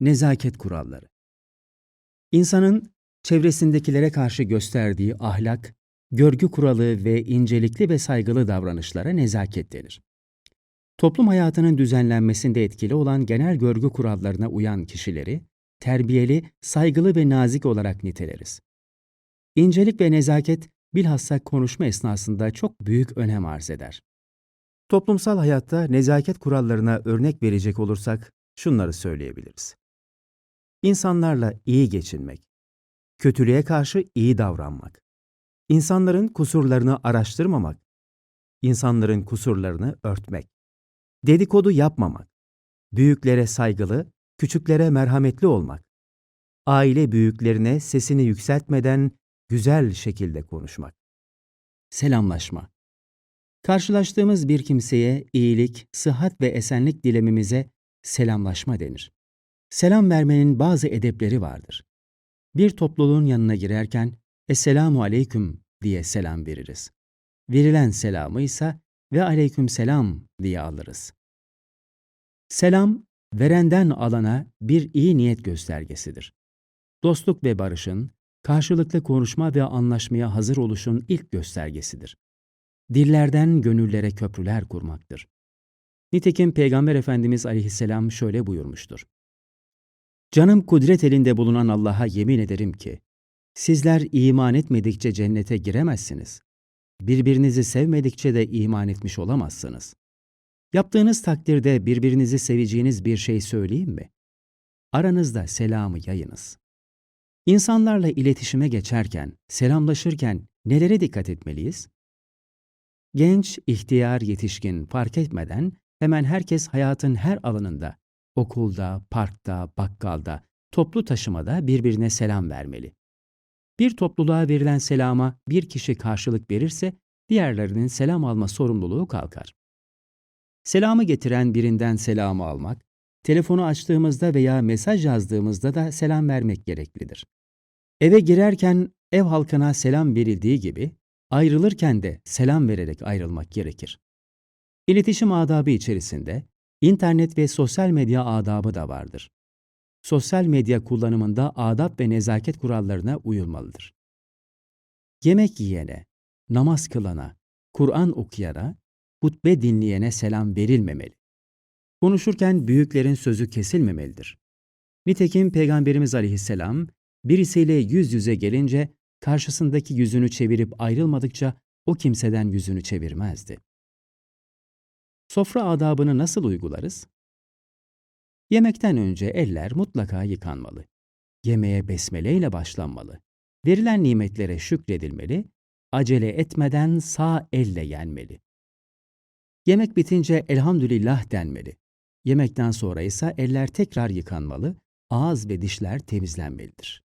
Nezaket kuralları. İnsanın çevresindekilere karşı gösterdiği ahlak, görgü kuralı ve incelikli ve saygılı davranışlara nezaket denir. Toplum hayatının düzenlenmesinde etkili olan genel görgü kurallarına uyan kişileri terbiyeli, saygılı ve nazik olarak niteleriz. İncelik ve nezaket bilhassa konuşma esnasında çok büyük önem arz eder. Toplumsal hayatta nezaket kurallarına örnek verecek olursak şunları söyleyebiliriz. İnsanlarla iyi geçinmek, kötülüğe karşı iyi davranmak, insanların kusurlarını araştırmamak, insanların kusurlarını örtmek, dedikodu yapmamak, büyüklere saygılı, küçüklere merhametli olmak, aile büyüklerine sesini yükseltmeden güzel şekilde konuşmak. Selamlaşma. Karşılaştığımız bir kimseye iyilik, sıhhat ve esenlik dilememize selamlaşma denir. Selam vermenin bazı edepleri vardır. Bir topluluğun yanına girerken Esselamu aleyküm diye selam veririz. Verilen selamı ise ve aleyküm selam diye alırız. Selam, verenden alana bir iyi niyet göstergesidir. Dostluk ve barışın, karşılıklı konuşma ve anlaşmaya hazır oluşun ilk göstergesidir. Dillerden gönüllere köprüler kurmaktır. Nitekim Peygamber Efendimiz aleyhisselam şöyle buyurmuştur. Canım kudret elinde bulunan Allah'a yemin ederim ki, sizler iman etmedikçe cennete giremezsiniz. Birbirinizi sevmedikçe de iman etmiş olamazsınız. Yaptığınız takdirde birbirinizi seveceğiniz bir şey söyleyeyim mi? Aranızda selamı yayınız. İnsanlarla iletişime geçerken, selamlaşırken nelere dikkat etmeliyiz? Genç, ihtiyar, yetişkin fark etmeden hemen herkes hayatın her alanında, okulda, parkta, bakkalda, toplu taşımada birbirine selam vermeli. Bir topluluğa verilen selama bir kişi karşılık verirse diğerlerinin selam alma sorumluluğu kalkar. Selamı getiren birinden selamı almak, telefonu açtığımızda veya mesaj yazdığımızda da selam vermek gereklidir. Eve girerken ev halkına selam verildiği gibi ayrılırken de selam vererek ayrılmak gerekir. İletişim adabı içerisinde internet ve sosyal medya adabı da vardır. Sosyal medya kullanımında adab ve nezaket kurallarına uyulmalıdır. Yemek yiyene, namaz kılana, Kur'an okuyana, hutbe dinleyene selam verilmemeli. Konuşurken büyüklerin sözü kesilmemelidir. Nitekim Peygamberimiz aleyhisselam birisiyle yüz yüze gelince karşısındaki yüzünü çevirip ayrılmadıkça o kimseden yüzünü çevirmezdi. Sofra adabını nasıl uygularız? Yemekten önce eller mutlaka yıkanmalı. Yemeğe besmele ile başlanmalı. Verilen nimetlere şükredilmeli, acele etmeden sağ elle yenmeli. Yemek bitince elhamdülillah denmeli. Yemekten sonra ise eller tekrar yıkanmalı, ağız ve dişler temizlenmelidir.